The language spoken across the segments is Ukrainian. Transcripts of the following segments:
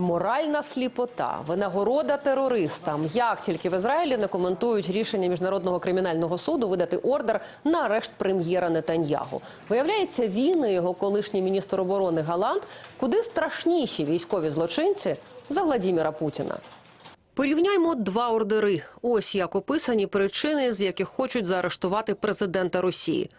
Моральна сліпота, винагорода терористам. Як тільки в Ізраїлі не коментують рішення міжнародного кримінального суду видати ордер на арешт прем'єра Нетаньягу. Виявляється, він і його колишній міністр оборони Галант куди страшніші військові злочинці за Владіміра Путіна. Порівняймо два ордери. Ось як описані причини, з яких хочуть заарештувати президента Росії.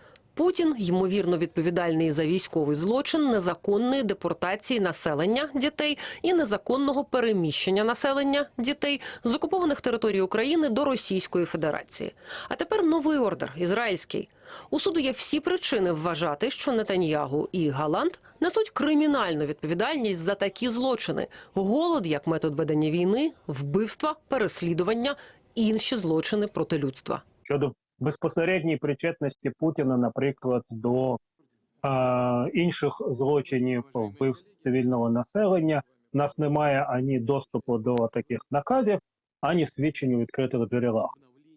Путін ймовірно відповідальний за військовий злочин незаконної депортації населення дітей і незаконного переміщення населення дітей з окупованих територій України до Російської Федерації. А тепер новий ордер ізраїльський. У суду є всі причини вважати, що Нетаньягу і Галант несуть кримінальну відповідальність за такі злочини: голод як метод ведення війни, вбивства, переслідування, інші злочини проти людства. щодо безпосередньої причетності Путіна, наприклад, до е, інших злочинів вбивств цивільного населення. У нас немає ані доступу до таких наказів, ані свідчень у відкритих джерелах.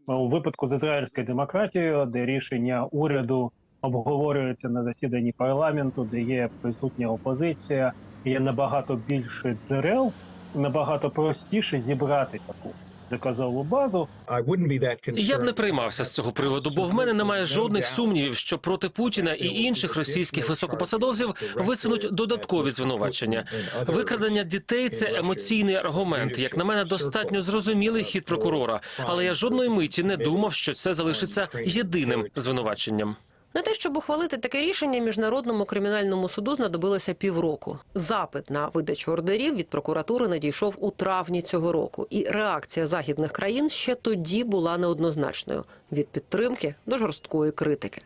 У випадку з ізраїльською демократією, де рішення уряду обговорюється на засіданні парламенту, де є присутня опозиція, є набагато більше джерел, набагато простіше зібрати таку доказову базу. Я б не приймався з цього приводу, бо в мене немає жодних сумнівів, що проти Путіна і інших російських високопосадовців висунуть додаткові звинувачення. Викрадення дітей це емоційний аргумент. Як на мене, достатньо зрозумілий хід прокурора, але я жодної миті не думав, що це залишиться єдиним звинуваченням. На те, щоб ухвалити таке рішення, міжнародному кримінальному суду знадобилося півроку. Запит на видачу ордерів від прокуратури надійшов у травні цього року, і реакція західних країн ще тоді була неоднозначною від підтримки до жорсткої критики.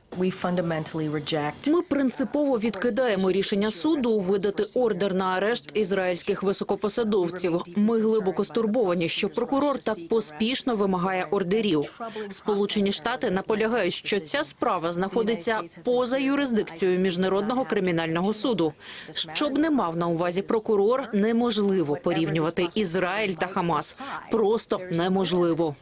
Ми принципово відкидаємо рішення суду видати ордер на арешт ізраїльських високопосадовців. Ми глибоко стурбовані, що прокурор так поспішно вимагає ордерів. Сполучені Штати наполягають, що ця справа знаходиться поза юрисдикцією міжнародного кримінального суду. Щоб не мав на увазі прокурор, неможливо порівнювати Ізраїль та Хамас. Просто неможливо.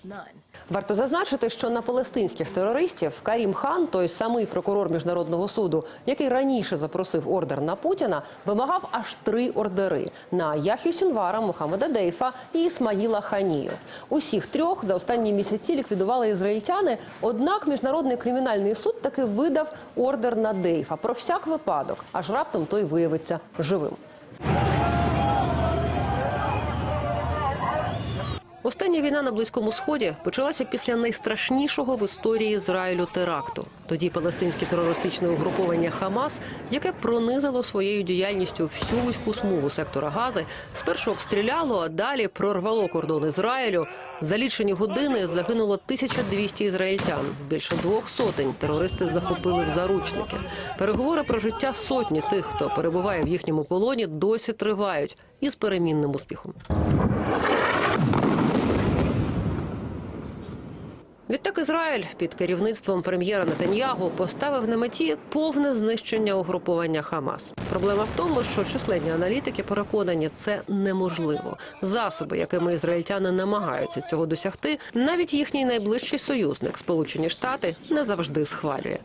Варто зазначити, що на палестинських терористів Карім Хан, той самий прокурор міжнародного суду, який раніше запросив ордер на Путіна, вимагав аж три ордери на Яхю Сінвара, Мухаммеда Дейфа і Ісмаїла Ханію. Усіх трьох за останні місяці ліквідували ізраїльтяни. Однак міжнародний кримінальний суд таки видав ордер на Дейфа про всяк випадок, аж раптом той виявиться живим. Остання війна на близькому сході почалася після найстрашнішого в історії Ізраїлю теракту. Тоді палестинське терористичне угруповання Хамас, яке пронизало своєю діяльністю всю вузьку смугу сектора Гази, спершу обстріляло, а далі прорвало кордон Ізраїлю. За лічені години загинуло 1200 ізраїльтян. Більше двох сотень терористи захопили в заручники. Переговори про життя сотні тих, хто перебуває в їхньому полоні, досі тривають із перемінним успіхом. Відтак Ізраїль під керівництвом прем'єра Нетаньягу поставив на меті повне знищення угруповання Хамас. Проблема в тому, що численні аналітики переконані, це неможливо. Засоби, якими ізраїльтяни намагаються цього досягти, навіть їхній найближчий союзник Сполучені Штати не завжди схвалює.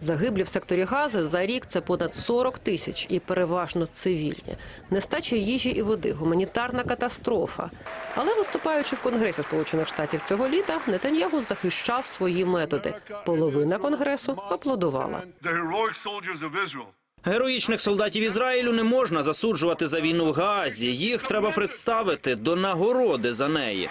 Загиблі в секторі Гази за рік це понад 40 тисяч і переважно цивільні. Нестача їжі і води, гуманітарна катастрофа. Але виступаючи в Конгресі Сполучених Штатів цього літа, Нетаньягу захищав свої методи. Половина конгресу аплодувала. Героїчних солдатів Ізраїлю не можна засуджувати за війну в Газі. Їх треба представити до нагороди за неї.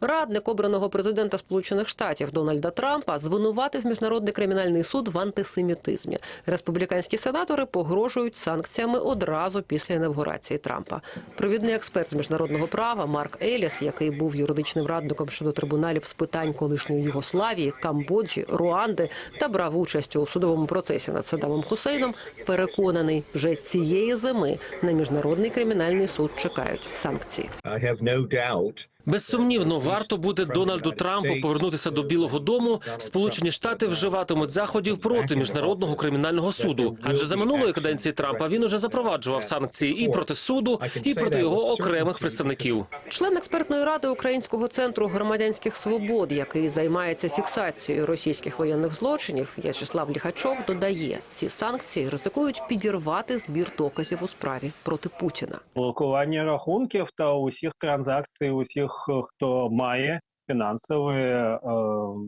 Радник обраного президента Сполучених Штатів Дональда Трампа звинуватив міжнародний кримінальний суд в антисемітизмі. Республіканські сенатори погрожують санкціями одразу після інавгурації Трампа. Провідний експерт з міжнародного права Марк Еліс, який був юридичним радником щодо трибуналів з питань колишньої Югославії, Камбоджі, Руанди та брав участь у судовому процесі над Саддамом Хусейном, переконаний, вже цієї зими на міжнародний кримінальний суд чекають санкції. I have no doubt Безсумнівно, варто буде Дональду Трампу повернутися до Білого Дому. Сполучені Штати вживатимуть заходів проти міжнародного кримінального суду. Адже за минулої каденції Трампа він уже запроваджував санкції і проти суду, і проти його окремих представників. Член експертної ради Українського центру громадянських свобод, який займається фіксацією російських воєнних злочинів, В'ячеслав Ліхачов додає, ці санкції ризикують підірвати збір доказів у справі проти Путіна. блокування рахунків та усіх транзакцій, усіх, е, хто має фінансові е,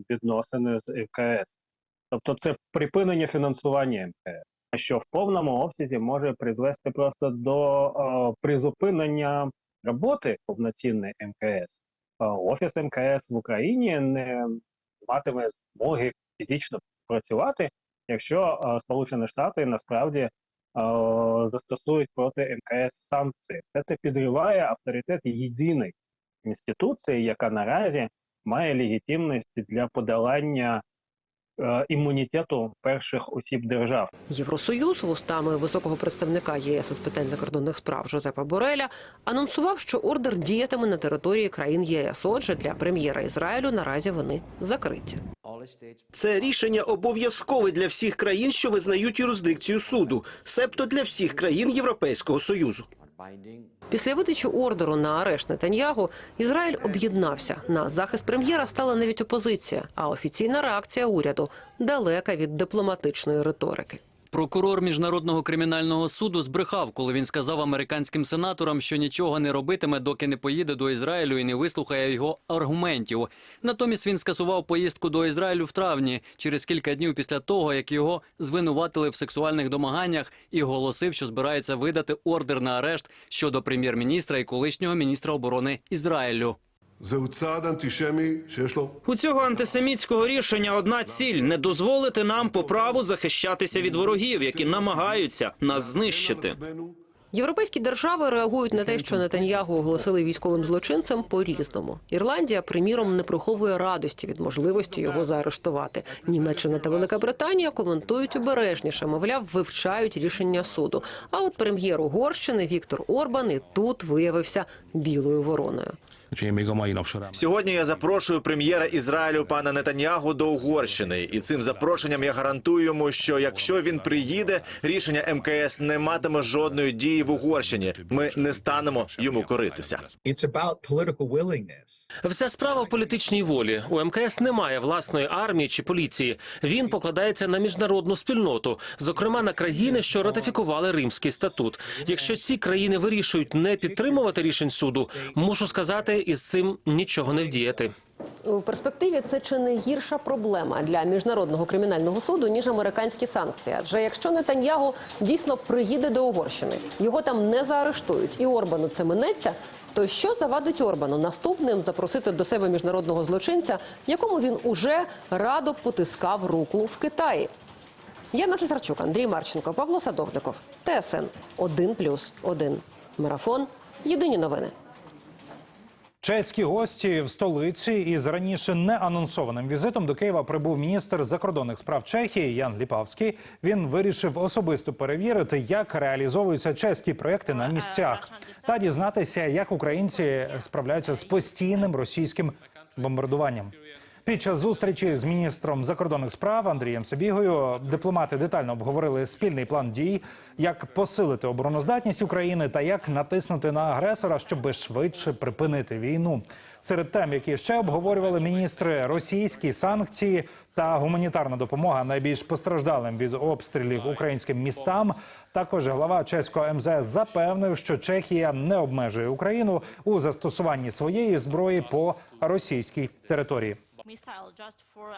відносини з МКС. Тобто це припинення фінансування МКС, що в повному обсязі може призвести просто до е, призупинення роботи повноцінної МКС. Е, Офіс МКС в Україні не матиме змоги фізично працювати, якщо е, Сполучені Штати насправді е, застосують проти МКС санкції. Це це підриває авторитет єдиної інституції, яка наразі має легітимність для подолання е, імунітету перших осіб держав. Євросоюз вустами високого представника ЄС з питань закордонних справ Жозепа Бореля анонсував, що ордер діятиме на території країн ЄС. Отже, для прем'єра Ізраїлю наразі вони закриті. Це рішення обов'язкове для всіх країн, що визнають юрисдикцію суду, себто для всіх країн Європейського союзу. Після видачі ордеру на арешт Нетаньягу Ізраїль об'єднався. На захист прем'єра стала навіть опозиція, а офіційна реакція уряду далека від дипломатичної риторики. Прокурор міжнародного кримінального суду збрехав, коли він сказав американським сенаторам, що нічого не робитиме, доки не поїде до Ізраїлю і не вислухає його аргументів. Натомість він скасував поїздку до Ізраїлю в травні, через кілька днів після того, як його звинуватили в сексуальних домаганнях, і оголосив, що збирається видати ордер на арешт щодо прем'єр-міністра і колишнього міністра оборони Ізраїлю. זהו צעד אנטישמי שיש לו У цього антисемітського рішення одна ціль не дозволити нам по праву захищатися від ворогів, які намагаються нас знищити. עצמנו Європейські держави реагують на те, що Нетаньягу оголосили військовим злочинцем по-різному. Ірландія, приміром, не приховує радості від можливості його заарештувати. Німеччина та Велика Британія коментують обережніше, мовляв, вивчають рішення суду. А от прем'єр Угорщини Віктор Орбан і тут виявився білою вороною. Сьогодні я запрошую прем'єра Ізраїлю пана Нетаньягу до Угорщини, і цим запрошенням я гарантую йому, що якщо він приїде, рішення МКС не матиме жодної дії в Угорщині. Ми не станемо йому коритися. Вся справа в політичній волі. У МКС немає власної армії чи поліції. Він покладається на міжнародну спільноту, зокрема на країни, що ратифікували Римський статут. Якщо ці країни вирішують не підтримувати рішень суду, мушу сказати, із цим нічого не вдіяти. У перспективі це чи не гірша проблема для міжнародного кримінального суду ніж американські санкції. Адже якщо Нетаньягу дійсно приїде до Угорщини, його там не заарештують, і Орбану це минеться. То що завадить Орбану наступним запросити до себе міжнародного злочинця, якому він уже радо потискав руку в Китаї? Яна Слісарчук, Андрій Марченко, Павло Садовников, ТСН 1+,1. Марафон. Єдині новини. Чеські гості в столиці із раніше не анонсованим візитом до Києва прибув міністр закордонних справ Чехії Ян Ліпавський. Він вирішив особисто перевірити, як реалізовуються чеські проекти на місцях, та дізнатися, як українці справляються з постійним російським бомбардуванням. Під час зустрічі з міністром закордонних справ Андрієм Собігою дипломати детально обговорили спільний план дій, як посилити обороноздатність України та як натиснути на агресора, щоб швидше припинити війну. Серед тем, які ще обговорювали міністри, російські санкції та гуманітарна допомога найбільш постраждалим від обстрілів українським містам. Також глава чеського МЗС запевнив, що Чехія не обмежує Україну у застосуванні своєї зброї по російській території. missile just for